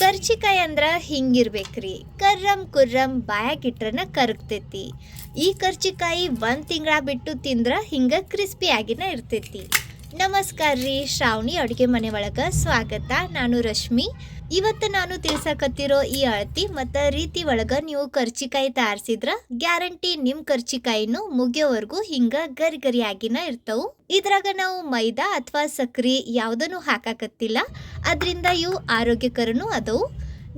ಕರ್ಚಿಕಾಯಿ ಅಂದ್ರ ಹಿಂಗಿರ್ಬೇಕ್ರಿ. ಕರ್ರಂ ಕುರ್ರಂ ಬಾಯಾಗಿಟ್ರನ ಕರಗ್ತೈತಿ. ಈ ಕರ್ಚಿಕಾಯಿ ಒಂದ್ ತಿಂಗಳ ಬಿಟ್ಟು ತಿಂದ್ರ ಹಿಂಗ ಕ್ರಿಸ್ಪಿ ಆಗಿನ ಇರ್ತೈತಿ. ನಮಸ್ಕಾರ ರೀ ಶ್ರಾವಣಿ ಅಡುಗೆ ಮನೆ ಒಳಗೆ ಸ್ವಾಗತ. ನಾನು ರಶ್ಮಿ. ಇವತ್ತು ನಾನು ತಿಳ್ಸಕತ್ತಿರೋ ಈ ಅಳತಿ ಮತ್ತು ರೀತಿ ಒಳಗ ನೀವು ಕರ್ಚಿಕಾಯಿ ತಯಾರಿಸಿದ್ರ ಗ್ಯಾರಂಟಿ ನಿಮ್ಮ ಕರ್ಚಿಕಾಯಿನೂ ಮುಗಿಯೋವರೆಗೂ ಹಿಂಗ ಗರಿ ಗರಿಯಾಗಿನ ಇರ್ತವು. ಇದ್ರಾಗ ನಾವು ಮೈದಾ ಅಥವಾ ಸಕ್ರಿ ಯಾವುದನ್ನು ಹಾಕಾಕತ್ತಿಲ್ಲ. ಅದರಿಂದ ಇವು ಆರೋಗ್ಯಕರನೂ ಅದವು.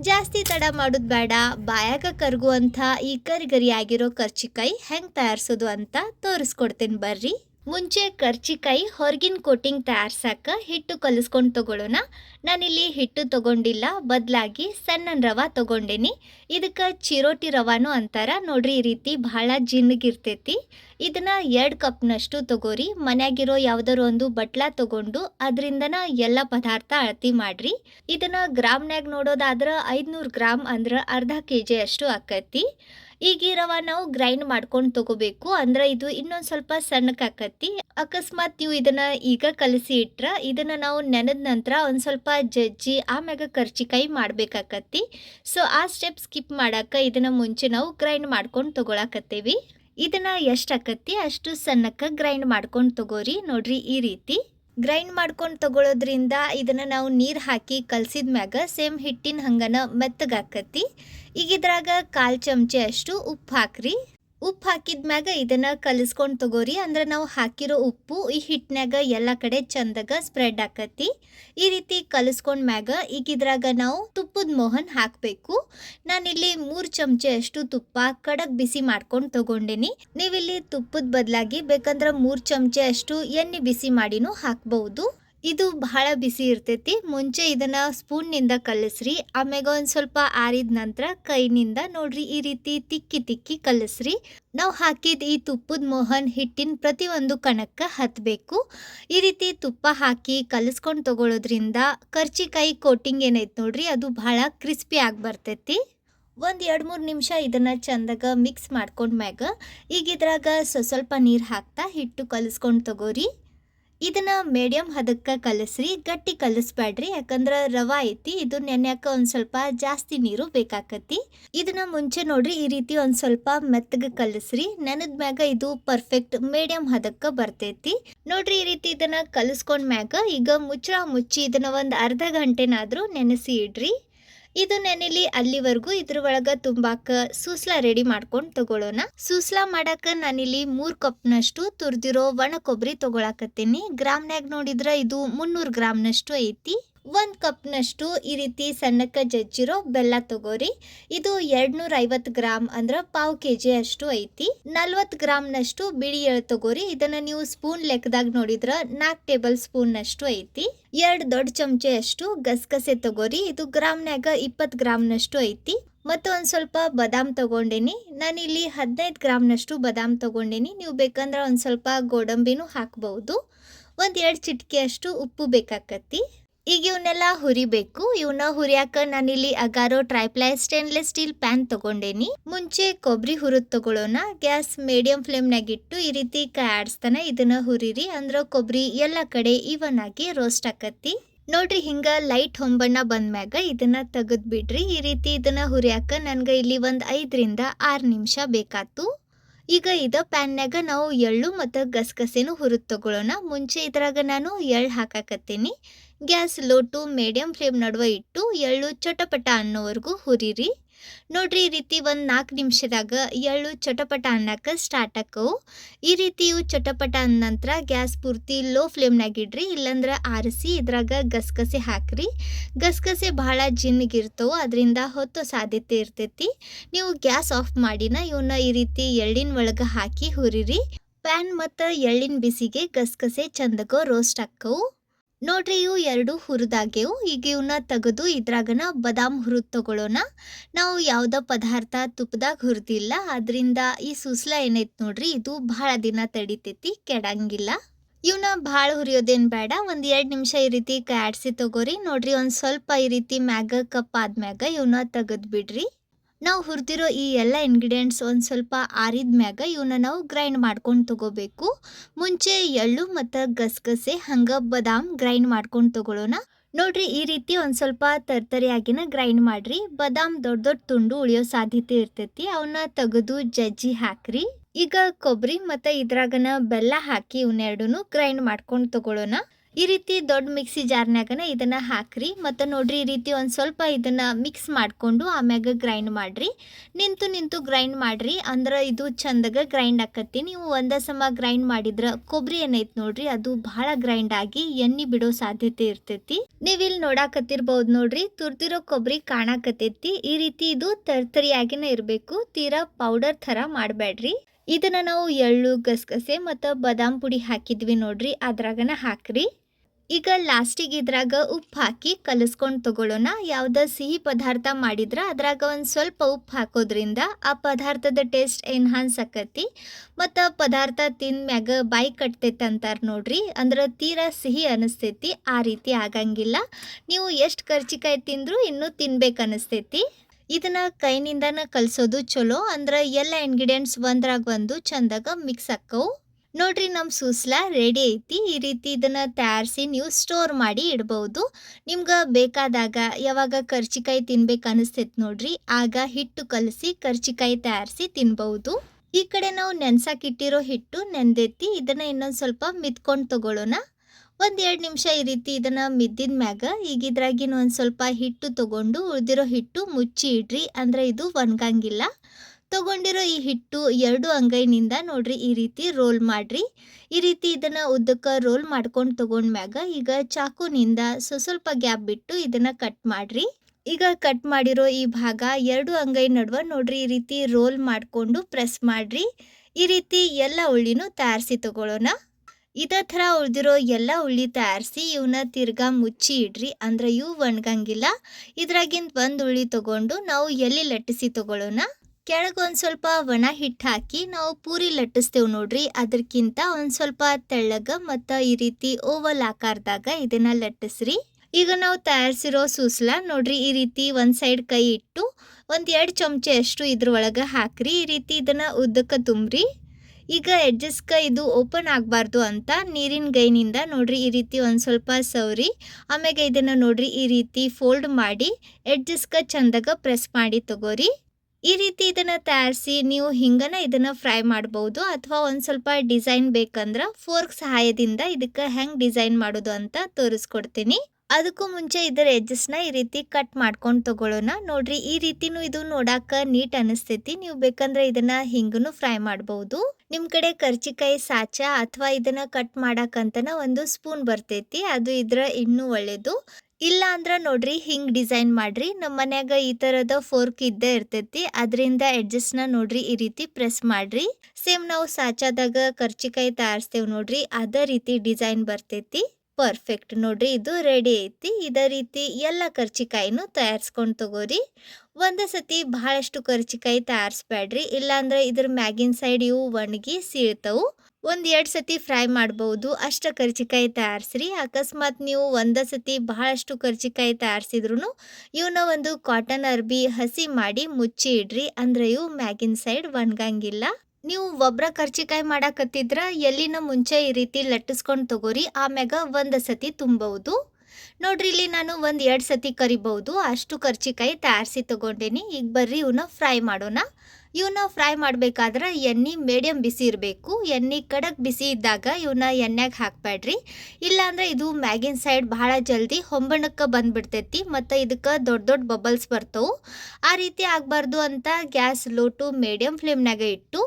ಜಾಸ್ತಿ ತಡ ಮಾಡೋದು ಬೇಡ. ಬಾಯಾಗ ಕರ್ಗುವಂಥ ಈ ಕರಿ ಗರಿ ಆಗಿರೋ ಕರ್ಚಿಕಾಯಿ ಹೆಂಗ್ ತಯಾರಿಸೋದು ಅಂತ ತೋರಿಸ್ಕೊಡ್ತೀನಿ ಬರ್ರಿ. ಮುಂಚೆ ಕರ್ಚಿಕಾಯಿ ಹೊರಗಿನ ಕೋಟಿಂಗ್ ತಯಾರ್ಸಕ್ಕ ಹಿಟ್ಟು ಕಲಿಸ್ಕೊಂಡು ತಗೊಳ್ಳೋಣ ನಾನಿಲ್ಲಿ ಹಿಟ್ಟು ತಗೊಂಡಿಲ್ಲ, ಬದಲಾಗಿ ಸಣ್ಣ ರವ ತಗೊಂಡೇನಿ. ಇದಕ್ಕೆ ಚಿರೋಟಿ ರವಾನು ಅಂತಾರ. ನೋಡ್ರಿ ಈ ರೀತಿ ಭಾಳ ಜಿನ್ನಗಿರ್ತೈತಿ. ಇದನ್ನ ಎರಡು ಕಪ್ನಷ್ಟು ತಗೋರಿ. ಮನೆಯಾಗಿರೋ ಯಾವ್ದಾರು ಒಂದು ಬಟ್ಲ ತಗೊಂಡು ಅದರಿಂದನ ಎಲ್ಲ ಪದಾರ್ಥ ಅಳತಿ ಮಾಡ್ರಿ. ಇದನ್ನ ಗ್ರಾಮ್ನಾಗ ನೋಡೋದಾದ್ರ ಐದ್ನೂರು ಗ್ರಾಮ್ ಅಂದ್ರ ಅರ್ಧ ಕೆ ಜಿ ಅಷ್ಟು ಆಕತಿ. ಈಗ ರವ ನಾವು ಗ್ರೈಂಡ್ ಮಾಡ್ಕೊಂಡು ತಗೋಬೇಕು. ಅಂದ್ರೆ ಇದು ಇನ್ನೊಂದು ಸ್ವಲ್ಪ ಸಣ್ಣಕ್ಕೆ ಆಕತಿ. ಅಕಸ್ಮಾತ್ ನೀವು ಇದನ್ನ ಈಗ ಕಲಸಿ ಇಟ್ರ ಇದನ್ನ ನಾವು ನೆನೆದ ನಂತರ ಒಂದ್ ಸ್ವಲ್ಪ ಜಜ್ಜಿ ಆಮ್ಯಾಗ ಕರ್ಚಿಕಾಯಿ ಮಾಡ್ಬೇಕಾಕತ್ತಿ ಸೊ ಆ ಸ್ಟೆಪ್ ಸ್ಕಿಪ್ ಮಾಡಾಕ ಇದನ್ನ ಮುಂಚೆ ನಾವು ಗ್ರೈಂಡ್ ಮಾಡ್ಕೊಂಡು ತಗೊಳಕತ್ತೇವಿ. ಇದನ್ನ ಎಷ್ಟು ಅಷ್ಟು ಸಣ್ಣಕ್ಕೆ ಗ್ರೈಂಡ್ ಮಾಡ್ಕೊಂಡು ತಗೋರಿ. ನೋಡ್ರಿ ಈ ರೀತಿ ಗ್ರೈಂಡ್ ಮಾಡ್ಕೊಂಡು ತಗೊಳ್ಳೋದ್ರಿಂದ ಇದನ್ನ ನಾವು ನೀರು ಹಾಕಿ ಕಲಸಿದ ಮ್ಯಾಗ ಸೇಮ್ ಹಿಟ್ಟಿನ ಹಂಗನ ಮೆತ್ತಗಾಕತಿ. ಈಗ ಇದ್ರಾಗ ಕಾಲು ಚಮಚೆ ಅಷ್ಟು ಉಪ್ಪು ಹಾಕ್ರಿ. ಉಪ್ಪು ಹಾಕಿದ್ಮ್ಯಾಗ ಇದನ್ನ ಕಲಿಸ್ಕೊಂಡು ತಗೋರಿ. ಅಂದ್ರೆ ನಾವು ಹಾಕಿರೋ ಉಪ್ಪು ಈ ಹಿಟ್ಟಿನಾಗ ಎಲ್ಲ ಕಡೆ ಚಂದಾಗ ಸ್ಪ್ರೆಡ್ ಆಕತಿ. ಈ ರೀತಿ ಕಲಿಸ್ಕೊಂಡ್ ಮ್ಯಾಗ ಈಗ ಇದ್ರಾಗ ನಾವು ತುಪ್ಪದ ಮೋಹನ್ ಹಾಕಬೇಕು. ನಾನಿಲ್ಲಿ ಮೂರು ಚಮಚ ಅಷ್ಟು ತುಪ್ಪ ಕಡಕ್ ಬಿಸಿ ಮಾಡ್ಕೊಂಡು ತಗೊಂಡೇನಿ. ನೀವಿಲ್ಲಿ ತುಪ್ಪದ ಬದಲಾಗಿ ಬೇಕಂದ್ರೆ ಮೂರು ಚಮಚ ಅಷ್ಟು ಎಣ್ಣೆ ಬಿಸಿ ಮಾಡಿನೂ ಹಾಕ್ಬಹುದು ಇದು ಬಹಳ ಬಿಸಿ ಇರ್ತೈತಿ. ಮುಂಚೆ ಇದನ್ನ ಸ್ಪೂನ್ನಿಂದ ಕಲಸ್ರಿ. ಆಮ್ಯಾಗ ಒಂದು ಸ್ವಲ್ಪ ಆರಿದ ನಂತರ ಕೈನಿಂದ ನೋಡ್ರಿ ಈ ರೀತಿ ತಿಕ್ಕಿ ತಿಕ್ಕಿ ಕಲಸ್ರಿ. ನಾವು ಹಾಕಿದ ಈ ತುಪ್ಪದ ಮೋಹನ್ ಹಿಟ್ಟಿನ ಪ್ರತಿಯೊಂದು ಕಣಕ್ಕೆ ಹತ್ತಬೇಕು ಈ ರೀತಿ ತುಪ್ಪ ಹಾಕಿ ಕಲಿಸ್ಕೊಂಡು ತಗೊಳ್ಳೋದ್ರಿಂದ ಕರ್ಚಿಕಾಯಿ ಕೋಟಿಂಗ್ ಏನೈತೆ ನೋಡ್ರಿ, ಅದು ಬಹಳ ಕ್ರಿಸ್ಪಿ ಆಗಿ ಬರ್ತೈತಿ. ಒಂದು ಎರಡು ಮೂರು ನಿಮಿಷ ಇದನ್ನು ಚಂದಾಗ ಮಿಕ್ಸ್ ಮಾಡ್ಕೊಂಡ್ ಮ್ಯಾಗ ಈಗ ಇದ್ರಾಗ ಸ್ವಸ್ವಲ್ಪ ನೀರು ಹಾಕ್ತಾ ಹಿಟ್ಟು ಕಲಿಸ್ಕೊಂಡು ತಗೋರಿ. ಇದನ್ನ ಮೀಡಿಯಂ ಹದಕ್ಕೆ ಕಲಸ್ರಿ, ಗಟ್ಟಿ ಕಲಿಸ್ಬೇಡ್ರಿ ಯಾಕಂದ್ರ ರವಾ ಐತಿ, ಇದು ನೆನ್ಯಾಕ ಒಂದ್ ಸ್ವಲ್ಪ ಜಾಸ್ತಿ ನೀರು ಬೇಕಾಕತಿ. ಇದನ್ನ ಮುಂಚೆ ನೋಡ್ರಿ, ಈ ರೀತಿ ಒಂದ್ ಸ್ವಲ್ಪ ಮೆತ್ತಗೆ ಕಲಸ್ರಿ. ನೆನದ ಮ್ಯಾಗ ಇದು ಪರ್ಫೆಕ್ಟ್ ಮೀಡಿಯಂ ಹದಕ್ಕ ಬರ್ತೈತಿ. ನೋಡ್ರಿ, ಈ ರೀತಿ ಇದನ್ನ ಕಲಸ್ಕೊಂಡ್ ಮ್ಯಾಗ ಈಗ ಮುಚ್ಚಳ ಮುಚ್ಚಿ, ಇದನ್ನ ಒಂದ್ ಅರ್ಧ ಗಂಟೆನಾದ್ರೂ ನೆನೆಸಿ ಇಡ್ರಿ. ಇದು ನೆನೆಲಿ ಅಲ್ಲಿವರೆಗೂ ಇದ್ರ ಒಳಗ ತುಂಬಾಕ ಸೂಸ್ಲಾ ರೆಡಿ ಮಾಡ್ಕೊಂಡು ತಗೊಳ್ಳೋಣ ಸೂಸ್ಲಾ ಮಾಡಾಕ ನಾನಿಲ್ಲಿ ಮೂರ್ ಕಪ್ನಷ್ಟು ತುರ್ದಿರೋ ಒಣ ಕೊಬ್ಬರಿ ತಗೊಳಕತ್ತೀನಿ. ಗ್ರಾಮ್ನ್ಯಾಗ ನೋಡಿದ್ರ ಇದು ಮುನ್ನೂರು ಗ್ರಾಮ್ನಷ್ಟು ಐತಿ. ಒಂದ್ ಕಪ್ನಷ್ಟು ಈ ರೀತಿ ಸಣ್ಣಕ್ಕೆ ಜಜ್ಜಿರೋ ಬೆಲ್ಲ ತಗೋರಿ. ಇದು ಎರಡ್ನೂರ ಐವತ್ತು ಗ್ರಾಮ್ ಅಂದ್ರೆ ಪಾವು ಕೆ ಜಿ ಅಷ್ಟು ಐತಿ. ನಲ್ವತ್ತು ಗ್ರಾಮ್ನಷ್ಟು ಬಿಳಿ ಎಳೆ ತಗೋರಿ. ಇದನ್ನ ನೀವು ಸ್ಪೂನ್ ಲೆಕ್ಕದಾಗ ನೋಡಿದ್ರೆ ನಾಲ್ಕು ಟೇಬಲ್ ಸ್ಪೂನ್ನಷ್ಟು ಐತಿ. ಎರಡು ದೊಡ್ಡ ಚಮಚೆ ಅಷ್ಟು ಗಸಗಸೆ ತಗೋರಿ. ಇದು ಗ್ರಾಮ್ನಾಗ ಇಪ್ಪತ್ತು ಗ್ರಾಮ್ನಷ್ಟು ಐತಿ. ಮತ್ತು ಒಂದು ಸ್ವಲ್ಪ ಬಾದಾಮ್ ತಗೊಂಡೇನಿ. ನಾನಿಲ್ಲಿ ಹದಿನೈದು ಗ್ರಾಮ್ನಷ್ಟು ಬದಾಮ್ ತೊಗೊಂಡೇನಿ. ನೀವು ಬೇಕಂದ್ರೆ ಒಂದು ಸ್ವಲ್ಪ ಗೋಡಂಬಿನೂ ಹಾಕ್ಬಹುದು ಒಂದು ಎರಡು ಚಿಟಿಕೆ ಅಷ್ಟು ಉಪ್ಪು ಬೇಕಾಕತಿ ಈಗ ಇವನ್ನೆಲ್ಲ ಹುರಿಬೇಕು. ಇವನ್ನ ಹುರಿಯಾಕ ನಾನಿಲ್ಲಿ ಅಗಾರೋ ಟ್ರೈಪ್ಲೈ ಸ್ಟೇನ್ಲೆಸ್ ಸ್ಟೀಲ್ ಪ್ಯಾನ್ ತಗೊಂಡೇನಿ. ಮುಂಚೆ ಕೊಬ್ಬರಿ ಹುರಿದ್ ತಗೊಳ್ಳೋಣ ಗ್ಯಾಸ್ ಮೀಡಿಯಂ ಫ್ಲೇಮ್ನಾಗ ಇಟ್ಟು ಈ ರೀತಿ ಕೈ ಆಡಿಸ್ತಾನ ಇದನ್ನ ಹುರಿರಿ. ಅಂದ್ರ ಕೊಬ್ಬರಿ ಎಲ್ಲ ಕಡೆ ಇವನ್ ಆಗಿ ರೋಸ್ಟ್ ಆಕತ್ತಿ. ನೋಡ್ರಿ ಹಿಂಗ ಲೈಟ್ ಹೊಂಬಣ್ಣ ಬಂದ್ಮ್ಯಾಗ ಇದನ್ನ ತೆಗೆದ್ ಬಿಡ್ರಿ ಈ ರೀತಿ ಇದನ್ನ ಹುರಿಯಾಕ ನನ್ಗ ಇಲ್ಲಿ ಒಂದ್ ಐದರಿಂದ ಆರ್ ನಿಮಿಷ ಬೇಕಾತು. ಈಗ ಇದ ಪ್ಯಾನ್ಯಾಗ ನಾವು ಎಳ್ಳು ಮತ್ತು ಗಸಗಸೆನೂ ಹುರಿದು ತಗೊಳ್ಳೋಣ ಮುಂಚೆ ಇದ್ರಾಗ ನಾನು ಎಳ್ಳು ಹಾಕಾಕತ್ತೀನಿ. Gas low to medium flame ನಡುವೆ ಇಟ್ಟು ಎಳ್ಳು ಚಟಪಟ ಅನ್ನೋವರೆಗೂ ಹುರಿರಿ. ನೋಡ್ರಿ ಈ ರೀತಿ ಒಂದು ನಾಲ್ಕು ನಿಮಿಷದಾಗ ಎಳ್ಳು ಚಟಪಟ ಅನ್ನಕ್ಕೆ ಸ್ಟಾರ್ಟ್ ಆಕ್ಕವು ಈ ರೀತಿ ಇವು ಚಟಪಟ ಅಂದ ನಂತರ ಗ್ಯಾಸ್ ಪೂರ್ತಿ ಲೋ ಫ್ಲೇಮ್ನಾಗ ಇಡ್ರಿ, ಇಲ್ಲಂದ್ರೆ ಆರಿಸಿ ಇದ್ರಾಗ ಗಸಗಸೆ ಹಾಕ್ರಿ. ಗಸಗಸೆ ಭಾಳ ಜಿನ್ನಿಗಿರ್ತವು ಅದರಿಂದ ಹೊತ್ತು ಸಾಧ್ಯತೆ ಇರ್ತೈತಿ. ನೀವು ಗ್ಯಾಸ್ ಆಫ್ ಮಾಡಿನ ಇವನ್ನ ಈ ರೀತಿ ಎಳ್ಳಿನ ಒಳಗೆ ಹಾಕಿ ಹುರಿರಿ. ಪ್ಯಾನ್ ಮತ್ತು ಎಳ್ಳಿನ ಬಿಸಿಗೆ ಗಸಗಸೆ ಚಂದಗೋ ರೋಸ್ಟ್ ಆಕ್ಕವು ನೋಡ್ರಿ, ಇವು ಎರಡು ಹುರಿದಾಗೆವು ಈಗ ಇವನ್ನ ತೆಗೆದು ಇದ್ರಾಗನ ಬದಾಮ್ ಹುರಿದು ತಗೊಳ್ಳೋಣ ನಾವು ಯಾವ್ದ ಪದಾರ್ಥ ತುಪ್ಪದಾಗ ಹುರಿದಿಲ್ಲ. ಅದರಿಂದ ಈ ಸುಸ್ಲ ಏನೈತ್ ನೋಡ್ರಿ, ಇದು ಬಹಳ ದಿನ ತಡಿತೈತಿ, ಕೆಡಂಗಿಲ್ಲ. ಇವನ್ನ ಭಾಳ ಹುರಿಯೋದೇನು ಬೇಡ. ಒಂದು ಎರಡು ನಿಮಿಷ ಈ ರೀತಿ ಕಾಡ್ಸಿ ತಗೋರಿ. ನೋಡ್ರಿ, ಒಂದು ಸ್ವಲ್ಪ ಈ ರೀತಿ ಮ್ಯಾಗ, ಕಪ್ ಆದ್ಮ್ಯಾಗ ಇವನ್ನ ತೆಗೆದು ಬಿಡ್ರಿ ನಾವು ಹುರಿದಿರೋ ಈ ಎಲ್ಲ ಇಂಗ್ರೀಡಿಯೆಂಟ್ಸ್ ಒಂದು ಸ್ವಲ್ಪ ಆರಿದ ಮ್ಯಾಗ ಇವನ್ನ ನಾವು ಗ್ರೈಂಡ್ ಮಾಡ್ಕೊಂಡು ತಗೋಬೇಕು. ಮುಂಚೆ ಎಳ್ಳು ಮತ್ತು ಗಸಗಸೆ, ಹಂಗೆ ಬದಾಮ್ ಗ್ರೈಂಡ್ ಮಾಡ್ಕೊಂಡು ತಗೊಳ್ಳೋಣ ನೋಡ್ರಿ ಈ ರೀತಿ ಒಂದು ಸ್ವಲ್ಪ ತರ್ತರಿಯಾಗಿನ ಗ್ರೈಂಡ್ ಮಾಡ್ರಿ. ಬದಾಮ್ ದೊಡ್ಡ ದೊಡ್ಡ ತುಂಡು ಉಳಿಯೋ ಸಾಧ್ಯತೆ ಇರ್ತೈತಿ. ಅವನ್ನ ತೆಗೆದು ಜಜ್ಜಿ ಹಾಕ್ರಿ. ಈಗ ಕೊಬ್ಬರಿ ಮತ್ತು ಇದ್ರಾಗನ ಬೆಲ್ಲ ಹಾಕಿ ಇವನ್ನೆರಡೂ ಗ್ರೈಂಡ್ ಮಾಡ್ಕೊಂಡು ತಗೊಳ್ಳೋಣ ಈ ರೀತಿ ದೊಡ್ಡ ಮಿಕ್ಸಿ ಜಾರ್ನಾಗನ ಇದನ್ನ ಹಾಕ್ರಿ. ಮತ್ತು ನೋಡ್ರಿ ಈ ರೀತಿ ಒಂದು ಸ್ವಲ್ಪ ಇದನ್ನ ಮಿಕ್ಸ್ ಮಾಡಿಕೊಂಡು ಆಮ್ಯಾಗ ಗ್ರೈಂಡ್ ಮಾಡ್ರಿ. ನಿಂತು ನಿಂತು ಗ್ರೈಂಡ್ ಮಾಡ್ರಿ. ಅಂದ್ರೆ ಇದು ಚಂದಾಗ ಗ್ರೈಂಡ್ ಹಾಕತ್ತಿ ನೀವು ಒಂದೇ ಸಮ ಗ್ರೈಂಡ್ ಮಾಡಿದ್ರೆ ಕೊಬ್ಬರಿ ಏನೈತಿ ನೋಡ್ರಿ. ಅದು ಬಹಳ ಗ್ರೈಂಡ್ ಆಗಿ ಎಣ್ಣೆ ಬಿಡೋ ಸಾಧ್ಯತೆ ಇರ್ತೈತಿ. ನೀವು ಇಲ್ಲಿ ನೋಡಾಕತ್ತಿರ್ಬಹುದು ನೋಡ್ರಿ. ತುರ್ತಿರೋ ಕೊಬ್ಬರಿ ಕಾಣಾಕತ್ತೈತಿ. ಈ ರೀತಿ ಇದು ತರ್ತರಿಯಾಗಿನ ಇರಬೇಕು. ತೀರಾ ಪೌಡರ್ ಥರ ಮಾಡಬೇಡ್ರಿ ಇದನ್ನ ನಾವು ಎಳ್ಳು, ಗಸಗಸೆ ಮತ್ತು ಬಾದಾಮ್ ಪುಡಿ ಹಾಕಿದ್ವಿ ನೋಡ್ರಿ. ಅದ್ರಾಗನ ಹಾಕ್ರಿ. ಈಗ ಲಾಸ್ಟಿಗೆ ಇದ್ರಾಗ ಉಪ್ಪು ಹಾಕಿ ಕಲಿಸ್ಕೊಂಡು ತಗೊಳ್ಳೋಣ. ಯಾವ್ದ ಸಿಹಿ ಪದಾರ್ಥ ಮಾಡಿದ್ರ ಅದ್ರಾಗ ಒಂದು ಸ್ವಲ್ಪ ಉಪ್ಪು ಹಾಕೋದ್ರಿಂದ ಆ ಪದಾರ್ಥದ ಟೇಸ್ಟ್ ಎನ್ಹಾನ್ಸ್ ಆಕತಿ. ಮತ್ತು ಪದಾರ್ಥ ತಿಂದ್ಮ್ಯಾಗ ಬಾಯಿ ಕಟ್ತೈತೆ ಅಂತಾರೆ ನೋಡ್ರಿ. ಅಂದ್ರೆ ತೀರಾ ಸಿಹಿ ಅನಿಸ್ತೈತಿ, ಆ ರೀತಿ ಆಗಂಗಿಲ್ಲ. ನೀವು ಎಷ್ಟು ಕರ್ಚಿಕಾಯಿ ತಿಂದ್ರು ಇನ್ನೂ ತಿನ್ಬೇಕು ಅನಿಸ್ತೈತಿ. ಇದನ್ನ ಕೈನಿಂದನ ಕಲಿಸೋದು ಚಲೋ. ಅಂದ್ರೆ ಎಲ್ಲ ಇಂಗ್ರೀಡಿಯೆಂಟ್ಸ್ ಒಂದ್ರಾಗ ಒಂದು ಚಂದಾಗ ಮಿಕ್ಸ್ ಆಕ್ಕವು. ನೋಡ್ರಿ ನಮ್ಮ ಸೂಸ್ಲ ರೆಡಿ ಐತಿ. ಈ ರೀತಿ ಇದನ್ನ ತಯಾರಿಸಿ ನೀವು ಸ್ಟೋರ್ ಮಾಡಿ ಇಡಬಹುದು ನಿಮ್ಗೆ ಬೇಕಾದಾಗ ಯಾವಾಗ ಕರ್ಚಿಕಾಯಿ ತಿನ್ಬೇಕು ಅನಿಸ್ತೈತೆ ನೋಡ್ರಿ. ಆಗ ಹಿಟ್ಟು ಕಲಸಿ ಕರ್ಚಿಕಾಯಿ ತಯಾರಿಸಿ ತಿನ್ಬಹುದು ಈ ಕಡೆ ನಾವು ನೆನ್ಸಾಕಿಟ್ಟಿರೋ ಹಿಟ್ಟು ನೆಂದೆತ್ತಿ ಇದನ್ನ ಇನ್ನೊಂದು ಸ್ವಲ್ಪ ಮಿತ್ಕೊಂಡು ತಗೊಳ್ಳೋಣ ಒಂದೆರಡು ನಿಮಿಷ ಈ ರೀತಿ ಇದನ್ನ ಮಿದ್ದಿದ ಮ್ಯಾಗ ಈಗ ಇದ್ರಾಗಿನ ಒಂದು ಸ್ವಲ್ಪ ಹಿಟ್ಟು ತಗೊಂಡು ಉಳಿದಿರೋ ಹಿಟ್ಟು ಮುಚ್ಚಿ ಇಡ್ರಿ ಅಂದ್ರೆ ಇದು ಒಣಗಂಗಿಲ್ಲ. ತಗೊಂಡಿರೋ ಈ ಹಿಟ್ಟು ಎರಡು ಅಂಗೈನಿಂದ ನೋಡ್ರಿ ಈ ರೀತಿ ರೋಲ್ ಮಾಡ್ರಿ. ಈ ರೀತಿ ಇದನ್ನ ಉದ್ದಕ್ಕೆ ರೋಲ್ ಮಾಡ್ಕೊಂಡು ತಗೊಂಡ್ಮ್ಯಾಗ ಈಗ ಚಾಕುನಿಂದ ಸ್ವ ಸ್ವಲ್ಪ ಗ್ಯಾಪ್ ಬಿಟ್ಟು ಇದನ್ನ ಕಟ್ ಮಾಡ್ರಿ. ಈಗ ಕಟ್ ಮಾಡಿರೋ ಈ ಭಾಗ ಎರಡು ಅಂಗೈ ನಡುವ ನೋಡ್ರಿ ಈ ರೀತಿ ರೋಲ್ ಮಾಡಿಕೊಂಡು ಪ್ರೆಸ್ ಮಾಡ್ರಿ. ಈ ರೀತಿ ಎಲ್ಲ ಉಳ್ಳಿನೂ ತಯಾರಿಸಿ ತಗೊಳ್ಳೋಣ. ಇದೇ ಥರ ಉಳಿದಿರೋ ಎಲ್ಲ ಉಳ್ಳಿ ತಯಾರಿಸಿ ಇವನ್ನ ತಿರ್ಗಾ ಮುಚ್ಚಿ ಇಡ್ರಿ. ಅಂದ್ರೆ ಇವು ಒಣಗಂಗಿಲ್ಲ. ಇದ್ರಾಗಿಂದ ಒಂದು ಉಳ್ಳಿ ತಗೊಂಡು ನಾವು ಎಲ್ಲಿ ಲಟ್ಟಿಸಿ ತಗೊಳ್ಳೋಣ. ಕೆಳಗೆ ಒಂದು ಸ್ವಲ್ಪ ಒಣ ಹಿಟ್ಟು ಹಾಕಿ ನಾವು ಪೂರಿ ಲಟ್ಟಿಸ್ತೇವೆ ನೋಡ್ರಿ. ಅದಕ್ಕಿಂತ ಒಂದು ಸ್ವಲ್ಪ ತೆಳ್ಳಗ ಮತ್ತು ಈ ರೀತಿ ಓವಲ್ ಆಕಾರದಾಗ ಇದನ್ನು ಲಟ್ಟಿಸ್ರಿ. ಈಗ ನಾವು ತಯಾರಿಸಿರೋ ಸೂಸ್ಲ ನೋಡ್ರಿ, ಈ ರೀತಿ ಒಂದು ಸೈಡ್ ಕೈ ಇಟ್ಟು ಒಂದು ಎರಡು ಚಮಚ ಅಷ್ಟು ಇದ್ರೊಳಗೆ ಹಾಕ್ರಿ. ಈ ರೀತಿ ಇದನ್ನು ಉದ್ದಕ್ಕೆ ತುಂಬ್ರಿ. ಈಗ ಎಡ್ಜಸ್ಕ ಇದು ಓಪನ್ ಆಗಬಾರ್ದು ಅಂತ ನೀರಿನ ಗೈನಿಂದ ನೋಡ್ರಿ, ಈ ರೀತಿ ಒಂದು ಸ್ವಲ್ಪ ಸವರಿ. ಆಮ್ಯಾಗ ಇದನ್ನು ನೋಡ್ರಿ, ಈ ರೀತಿ ಫೋಲ್ಡ್ ಮಾಡಿ ಎಡ್ಜಸ್ಕ ಚಂದಾಗ ಪ್ರೆಸ್ ಮಾಡಿ ತಗೋರಿ. ಈ ರೀತಿ ಇದನ್ನ ತಯಾರಿಸಿ ನೀವು ಹಿಂಗನ ಇದನ್ನ ಫ್ರೈ ಮಾಡ್ಬೋದು ಅಥವಾ ಒಂದು ಸ್ವಲ್ಪ ಡಿಸೈನ್ ಬೇಕಂದ್ರೆ ಫೋರ್ಕ್ ಸಹಾಯದಿಂದ ಇದಕ್ಕೆ ಹೆಂಗೆ ಡಿಸೈನ್ ಮಾಡೋದು ಅಂತ ತೋರಿಸ್ಕೊಡ್ತೀನಿ. ಅದಕ್ಕೂ ಮುಂಚೆ ಇದರ ಎಜ್ಜಸ್ನ ಈ ರೀತಿ ಕಟ್ ಮಾಡ್ಕೊಂಡು ತಗೊಳ್ಳೋಣ. ನೋಡ್ರಿ, ಈ ರೀತಿನೂ ಇದು ನೋಡಾಕ ನೀಟ್ ಅನಿಸ್ತೈತಿ. ನೀವು ಬೇಕಂದ್ರೆ ಇದನ್ನ ಹಿಂಗನು ಫ್ರೈ ಮಾಡಬಹುದು ನಿಮ್ ಕಡೆ ಕರ್ಚಿಕಾಯಿ ಸಾಚ ಅಥವಾ ಇದನ್ನ ಕಟ್ ಮಾಡಾಕಂತನ ಒಂದು ಸ್ಪೂನ್ ಬರ್ತೈತಿ. ಅದು ಇದ್ರ ಇನ್ನೂ ಒಳ್ಳೇದು. ಇಲ್ಲ ಅಂದ್ರೆ ನೋಡ್ರಿ ಹಿಂಗ್ ಡಿಸೈನ್ ಮಾಡ್ರಿ. ನಮ್ಮ ಮನ್ಯಾಗ ಈ ತರದ ಫೋರ್ಕ್ ಇದ್ದೇ ಇರ್ತೈತಿ. ಅದರಿಂದ ಎಡ್ಜಸ್ಟ್ನ ನೋಡ್ರಿ ಈ ರೀತಿ ಪ್ರೆಸ್ ಮಾಡ್ರಿ. ಸೇಮ್ ನಾವು ಸಾಚಾದಾಗ ಕರ್ಚಿಕಾಯಿ ತಯಾರಿಸ್ತೇವೆ ನೋಡ್ರಿ. ಅದೇ ರೀತಿ ಡಿಸೈನ್ ಬರ್ತೈತಿ. ಪರ್ಫೆಕ್ಟ್ ನೋಡ್ರಿ. ಇದು ರೆಡಿ ಐತಿ. ಇದೇ ರೀತಿ ಎಲ್ಲ ಕರ್ಚಿಕಾಯಿನೂ ತಯಾರಿಸ್ಕೊಂಡು ತಗೋರಿ. ಒಂದೇ ಸತಿ ಬಹಳಷ್ಟು ಕರ್ಚಿಕಾಯಿ ತಯಾರಿಸ್ಬೇಡ್ರಿ ಇಲ್ಲಾಂದ್ರೆ ಇದ್ರ ಮ್ಯಾಗಿನ ಸೈಡ್ ಇವು ಒಣಗಿ ಸೀಳ್ತವು. ಒಂದು ಎರಡು ಸತಿ ಫ್ರೈ ಮಾಡ್ಬೋದು. ಅಷ್ಟು ಕರ್ಜಿಕಾಯಿ ತಯಾರಿಸ್ರಿ. ಅಕಸ್ಮಾತ್ ನೀವು ಒಂದೇ ಸತಿ ಬಹಳಷ್ಟು ಕರ್ಜಿಕಾಯಿ ತಯಾರಿಸಿದ್ರು ಇವನ್ನ ಒಂದು ಕಾಟನ್ ಅರ್ಬಿ ಹಸಿ ಮಾಡಿ ಮುಚ್ಚಿ ಇಡ್ರಿ ಅಂದ್ರೆ ಇವು ಮ್ಯಾಗಿನ ಸೈಡ್ ಒಣಗಂಗಿಲ್ಲ. ನೀವು ಒಬ್ರ ಕರ್ಜಿಕಾಯಿ ಮಾಡಾಕತ್ತಿದ್ರ ಎಲ್ಲಿನ ಮುಂಚೆ ಈ ರೀತಿ ಲಟ್ಟಿಸ್ಕೊಂಡು ತಗೋರಿ. ಆಮ್ಯಾಗ ಒಂದು ಸತಿ ತುಂಬಬಹುದು ನೋಡ್ರಿ, ಇಲ್ಲಿ ನಾನು ಒಂದು ಎರಡು ಸತಿ ಕರಿಬಹುದು. ಅಷ್ಟು ಕರ್ಚಿಕಾಯಿ ತಯಾರಿಸಿ ತಗೊಂಡೇನಿ. ಈಗ ಬರ್ರಿ ಇವನ್ನ ಫ್ರೈ ಮಾಡೋಣ. ಇವನ್ನ ಫ್ರೈ ಮಾಡಬೇಕಾದ್ರೆ ಎಣ್ಣೆ ಮೀಡಿಯಮ್ ಬಿಸಿ ಇರಬೇಕು. ಎಣ್ಣೆ ಕಡಕ್ ಬಿಸಿ ಇದ್ದಾಗ ಇವನ್ನ ಎಣ್ಣೆಗೆ ಹಾಕಬೇಡ್ರಿ ಇಲ್ಲಾಂದ್ರೆ ಇದು ಮ್ಯಾಗಿನ ಸೈಡ್ ಬಹಳ ಜಲ್ದಿ ಹೊಂಬಣಕ್ಕೆ ಬಂದ್ಬಿಡ್ತೈತಿ ಮತ್ತು ಇದಕ್ಕೆ ದೊಡ್ಡ ದೊಡ್ಡ ಬಬಲ್ಸ್ ಬರ್ತವು. ಆ ರೀತಿ ಆಗಬಾರ್ದು ಅಂತ ಗ್ಯಾಸ್ ಲೋ ಟು ಮೀಡಿಯಮ್ ಫ್ಲೇಮ್ನಾಗ ಇಟ್ಟು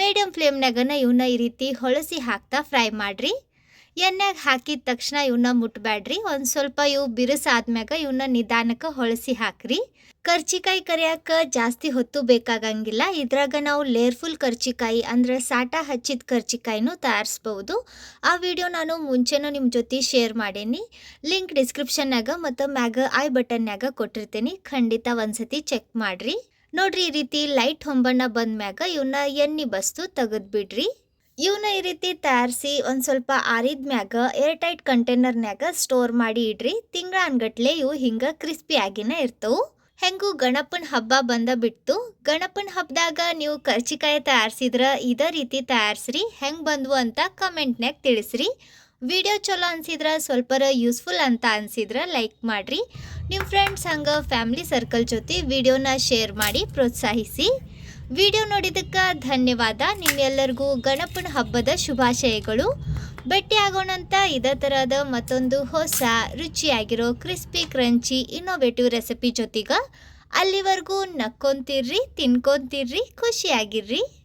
ಮೀಡಿಯಮ್ ಫ್ಲೇಮ್ನಾಗನ ಇವನ್ನ ಈ ರೀತಿ ಹೊಳಸಿ ಹಾಕ್ತಾ ಫ್ರೈ ಮಾಡ್ರಿ. ಎಣ್ಣೆಗೆ ಹಾಕಿದ ತಕ್ಷಣ ಇವನ್ನ ಮುಟ್ಬೇಡ್ರಿ ಒಂದು ಸ್ವಲ್ಪ ಇವು ಬಿರುಸಾದ್ಮ್ಯಾಗ ಇವನ್ನ ನಿಧಾನಕ್ಕೆ ಹೊಳಸಿ ಹಾಕ್ರಿ. ಕರ್ಚಿಕಾಯಿ ಕರಿಯಾಕ ಜಾಸ್ತಿ ಹೊತ್ತು ಬೇಕಾಗಂಗಿಲ್ಲ. ಇದ್ರಾಗ ನಾವು ಲೇರ್ಫುಲ್ ಕರ್ಚಿಕಾಯಿ ಅಂದ್ರೆ ಸಾಟ ಹಚ್ಚಿದ ಕರ್ಚಿಕಾಯಿನೂ ತಯಾರಿಸ್ಬೋದು. ಆ ವಿಡಿಯೋ ನಾನು ಮುಂಚೆನೂ ನಿಮ್ಮ ಜೊತೆ ಶೇರ್ ಮಾಡೇನಿ. ಲಿಂಕ್ ಡಿಸ್ಕ್ರಿಪ್ಷನ್ನಾಗ ಮತ್ತು ಮ್ಯಾಗ ಐ ಬಟನ್ನಾಗ ಕೊಟ್ಟಿರ್ತೀನಿ. ಖಂಡಿತ ಒಂದ್ಸತಿ ಚೆಕ್ ಮಾಡ್ರಿ. ನೋಡ್ರಿ ಈ ರೀತಿ ಲೈಟ್ ಹೊಂಬಣ್ಣ ಬಂದ್ಮ್ಯಾಗ ಇವನ್ನ ಎಣ್ಣೆ ಬಸ್ತು ತೆಗೆದ್ಬಿಡ್ರಿ. ಇವನ್ನ ಈ ರೀತಿ ತಯಾರಿಸಿ ಒಂದು ಸ್ವಲ್ಪ ಆರಿದ್ಮ್ಯಾಗ ಏರ್ ಟೈಟ್ ಕಂಟೈನರ್ನ್ಯಾಗ ಸ್ಟೋರ್ ಮಾಡಿ ಇಡ್ರಿ. ತಿಂಗಳ ಅನ್ಗಟ್ಲೆ ಇವು ಹಿಂಗೆ ಕ್ರಿಸ್ಪಿ ಆಗಿನ ಇರ್ತವು. ಹೆಂಗೂ ಗಣಪನ ಹಬ್ಬ ಬಂದ ಬಿಟ್ಟು ಗಣಪನ ಹಬ್ಬದಾಗ ನೀವು ಕರ್ಚಿಕಾಯಿ ತಯಾರಿಸಿದ್ರ ಇದೇ ರೀತಿ ತಯಾರಿಸ್ರಿ. ಹೆಂಗೆ ಬಂದ್ವು ಅಂತ ಕಮೆಂಟ್ನ್ಯಾಗ ತಿಳಿಸ್ರಿ. ವಿಡಿಯೋ ಚಲೋ ಅನ್ಸಿದ್ರೆ ಸ್ವಲ್ಪರ ಯೂಸ್ಫುಲ್ ಅಂತ ಅನ್ಸಿದ್ರೆ ಲೈಕ್ ಮಾಡಿರಿ. ನಿಮ್ಮ ಫ್ರೆಂಡ್ಸ್ ಹಂಗೆ ಫ್ಯಾಮಿಲಿ ಸರ್ಕಲ್ ಜೊತೆ ವಿಡಿಯೋನ ಶೇರ್ ಮಾಡಿ ಪ್ರೋತ್ಸಾಹಿಸಿ. ವಿಡಿಯೋ ನೋಡಿದ್ದಕ್ಕೆ ಧನ್ಯವಾದ. ನಿಮ್ಮೆಲ್ಲರಿಗೂ ಗಣಪನ ಹಬ್ಬದ ಶುಭಾಶಯಗಳು. ಭೇಟಿ ಆಗೋಣಂತ ಇದೇ ಥರದ ಮತ್ತೊಂದು ಹೊಸ ರುಚಿಯಾಗಿರೋ ಕ್ರಿಸ್ಪಿ, ಕ್ರಂಚಿ ಇನ್ನೋವೇಟಿವ್ ರೆಸಿಪಿ ಜೊತೆಗೆ ಅಲ್ಲಿವರೆಗೂ ನಕ್ಕೊಂತಿರ್ರಿ, ತಿನ್ಕೊಂತಿರ್ರಿ, ಖುಷಿಯಾಗಿರ್ರಿ.